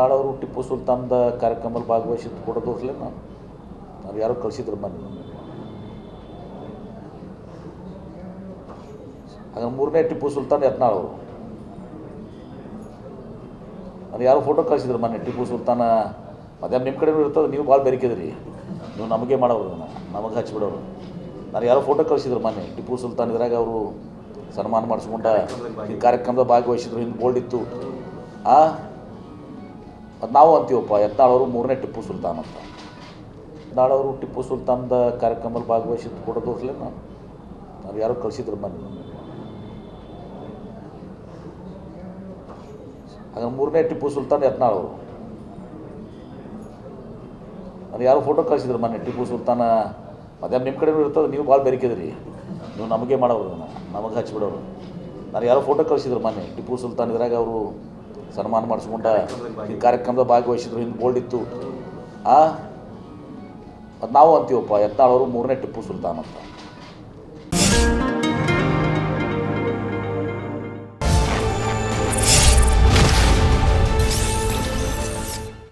ಯತ್ನಾಳ್ ಅವರು ಟಿಪ್ಪು ಸುಲ್ತಾನ್ದ ಕಾರ್ಯಕ್ರಮದಲ್ಲಿ ಭಾಗವಹಿಸಿದ್ದು ಕೂಡ ತೋರಿಸಲೇ ನಾನು. ನಾವು ಯಾರೋ ಕಳಿಸಿದ್ರು ಬನ್ನಿ ಹಾಗೆ ಮೂರನೇ ಟಿಪ್ಪು ಸುಲ್ತಾನ್ ಯತ್ನಾಳ್ ಅವರು. ಅವ್ರು ಯಾರೋ ಫೋಟೋ ಕಳಿಸಿದ್ರು ಮನೆ ಟಿಪ್ಪು ಸುಲ್ತಾನ. ಮಧ್ಯಾಹ್ನ ನಿಮ್ಮ ಕಡೆ ಇರ್ತದೆ, ನೀವು ಭಾಳ ಬೆರಿಕಿದ್ರಿ. ನೀವು ನಮಗೆ ಮಾಡೋರು, ನಮಗೆ ಹಚ್ಚಿಬಿಡೋರು ನಾನು ಯಾರೋ ಫೋಟೋ ಕಳಿಸಿದ್ರು ಮನೆ ಟಿಪ್ಪು ಸುಲ್ತಾನ್ ಇದ್ರಾಗ ಅವರು ಸನ್ಮಾನ ಮಾಡಿಸ್ಕೊಂಡ ಈ ಕಾರ್ಯಕ್ರಮದ ಭಾಗವಹಿಸಿದ್ರು ಹಿಂಗೆ ಬೋಲ್ಡ್ ಇತ್ತು. ಆ? ಅದು ನಾವು ಅಂತೀವಪ್ಪ, ಯತ್ನಾಳವರು ಮೂರನೇ ಟಿಪ್ಪು ಸುಲ್ತಾನ್ ಅಂತ. ಎದ್ದಾಳವರು ಟಿಪ್ಪು ಸುಲ್ತಾನ್ದ ಕಾರ್ಯಕ್ರಮದಲ್ಲಿ ಭಾಗವಹಿಸಿದ್ದು ಕೂಡ ತೋರಿಸಲೇ ನಾನು. ನಾವು ಯಾರೋ ಕಳಿಸಿದ್ರು ಮನೆ ಹಾಗೆ ಮೂರನೇ ಟಿಪ್ಪು ಸುಲ್ತಾನ್ ಯತ್ನಾಳ್ ಅವರು ನಾನು ಯಾರು ಫೋಟೋ ಕಳಿಸಿದ್ರು ಮನೆ ಟಿಪ್ಪು ಸುಲ್ತಾನ, ಮಧ್ಯಾಹ್ನ ನಿಮ್ಮ ಕಡೆ ಇರ್ತದೆ, ನೀವು ಭಾಳ ಬೆರಿಕಿದ್ರಿ. ನೀವು ನಮಗೆ ಮಾಡೋರು, ನಮಗೆ ಹಚ್ಚಿಬಿಡೋರು ನಾನು ಯಾರೋ ಫೋಟೋ ಕಳಿಸಿದ್ರು ಮನೆ ಟಿಪ್ಪು ಸುಲ್ತಾನ್ ಇದ್ರಾಗ ಅವರು ಸನ್ಮಾನ ಮಾಡಿಸ್ಕೊಂಡ ಈ ಕಾರ್ಯಕ್ರಮದ ಭಾಗವಹಿಸಿದ್ರು. ಹಿಂದೆ ಬೋರ್ಡ್ ಇತ್ತು. ಆ, ಅದು ನಾವು ಅಂತೀವಪ್ಪ ಎತ್ತಾಳವರು ಮೂರನೇ ಟಿಪ್ಪು ಸುಲ್ತಾನ್ ಅಂತ.